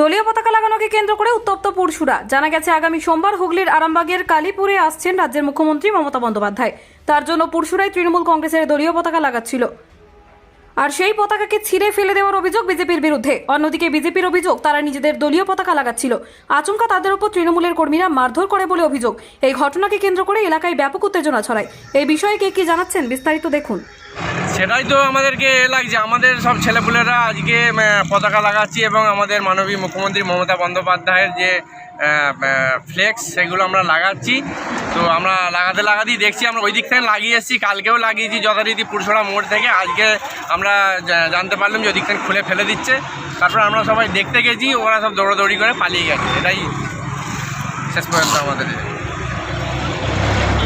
দলীয় পতাকা লাগানোকে কেন্দ্র করে উত্তপ্ত পুরসুরা জানা গেছে, আগামী সোমবার হুগলির আরামবাগের কালীপুরে আসছেন রাজ্যের মুখ্যমন্ত্রী মমতা বন্দ্যোপাধ্যায়। তার জন্য পুরসুরায় তৃণমূল কংগ্রেসের দলীয় পতাকা লাগাচ্ছিল। আর সেই পতাকাকে ছিঁড়ে ফেলে দেওয়ার অভিযোগ বিজেপির বিরুদ্ধে। অন্যদিকে বিজেপির অভিযোগ, তারা নিজেদের দলীয় পতাকা লাগাচ্ছিল। আচমকা তাদের ওপর তৃণমূলের কর্মীরা মারধর করে বলে অভিযোগ। এই ঘটনাকে কেন্দ্র করে এলাকায় ব্যাপক উত্তেজনা ছড়ায়। এই বিষয়ে কে কি জানাচ্ছেন বিস্তারিত দেখুন। সেটাই তো আমাদেরকে এ লাগছে। আমাদের সব ছেলেপুলেরা আজকে পতাকা লাগাচ্ছি এবং আমাদের মাননীয় মুখ্যমন্ত্রী মমতা বন্দ্যোপাধ্যায়ের যে ফ্লেক্স সেগুলো আমরা লাগাচ্ছি। তো আমরা লাগাতে লাগাতেই দেখছি, আমরা ওই দিক থেকে লাগিয়ে এসেছি, কালকেও লাগিয়েছি যথারীতি পুরসরা মোড় থেকে। আজকে আমরা জানতে পারলাম যে ওই দিক থেকে খুলে ফেলে দিচ্ছে। তারপর আমরা সবাই দেখতে গেছি, ওরা সব দৌড়াদৌড়ি করে পালিয়ে গেছে। এটাই শেষ পর্যন্ত আমাদের।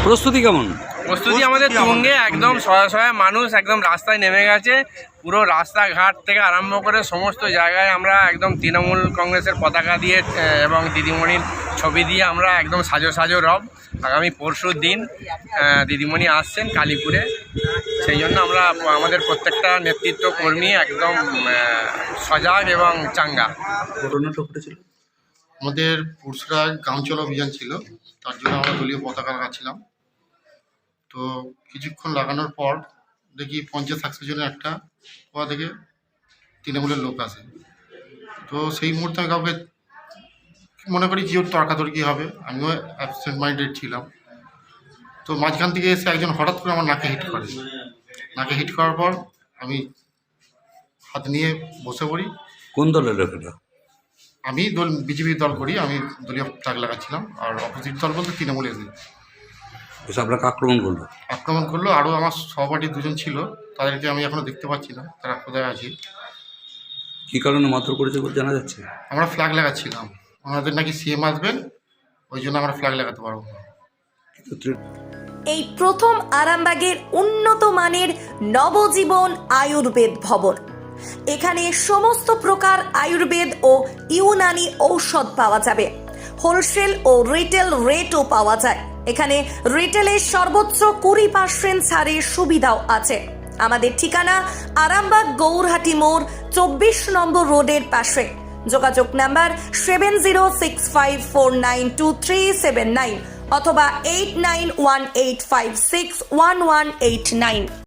প্রস্তুতি কেমন? প্রস্তুতি আমাদের তুঙ্গে একদম শয়ে মানুষ একদম রাস্তায় নেমে গেছে। পুরো রাস্তাঘাট থেকে আরম্ভ করে সমস্ত জায়গায় আমরা একদম তৃণমূল কংগ্রেসের পতাকা দিয়ে এবং দিদিমণির ছবি দিয়ে আমরা একদম সাজো সাজো রব। আগামী পরশু দিন দিদিমণি আসছেন কালীপুরে। সেই জন্য আমরা আমাদের প্রত্যেকটা নেতৃত্ব কর্মী একদম সজাগ এবং চাঙ্গা। ঘটনাটা ঘটেছিল আমাদের পুরসরা গ্রামচল অভিযান ছিল। তার জন্য আমরা দলীয় পতাকা লাগাচ্ছিলাম। তো কিছুক্ষণ লাগানোর পর দেখি পঞ্চায়েত সাকসের জনের একটা ওয়া থেকে তৃণমূলের লোক আসে। তো সেই মুহূর্তে আমি কাউকে মনে করি যে ওর তর্কাতর্কি হবে আমিও অ্যাবসেন্ট মাইন্ডেড ছিলাম। তো মাঝখান থেকে এসে একজন হঠাৎ করে আমার নাকে হিট করে। নাকে হিট করার পর আমি হাত নিয়ে বসে পড়ি। কোন দলের লোকেরা আমি দল বিজেপির দল করি আমি দলীয় ট্রাক লাগাচ্ছিলাম। আর অপোজিট দল বলতে তৃণমূল এসে এসে আপনাকে আক্রমণ করল? আক্রমণ করল আরও আমার সহপাঠী দুজন ছিল তাদেরকে আমি এখনও দেখতে পাচ্ছি না তারা কোথায় আছে। কী কারণে মারধর করেছে বলে জানা যাচ্ছে? আমরা ফ্ল্যাগ লাগাচ্ছিলাম। ওনাদের নাকি সিএম আসবেন ওই জন্য আমরা ফ্ল্যাগ লাগাতে পারব না। এই প্রথম আরামবাগের উন্নত মানের নবজীবন আয়ুর্বেদ ভবন। এখানে সমস্ত প্রকার আয়ুর্বেদ ও ইউনানি ঔষধ পাওয়া যাবে। হোলসেল ও রিটেল রেটও পাওয়া যায়। এখানে রিটেলের সর্বোচ্চ কুড়ি পার্সেন্ট ছাড়ের সুবিধাও আছে। আমাদের ঠিকানা আরামবাগ গৌরহাটি মোড়, চব্বিশ নম্বর রোডের পাশে। যোগাযোগ number seven zero six five four nine two three seven nine অথবা eight nine one eight five six one one eight nine.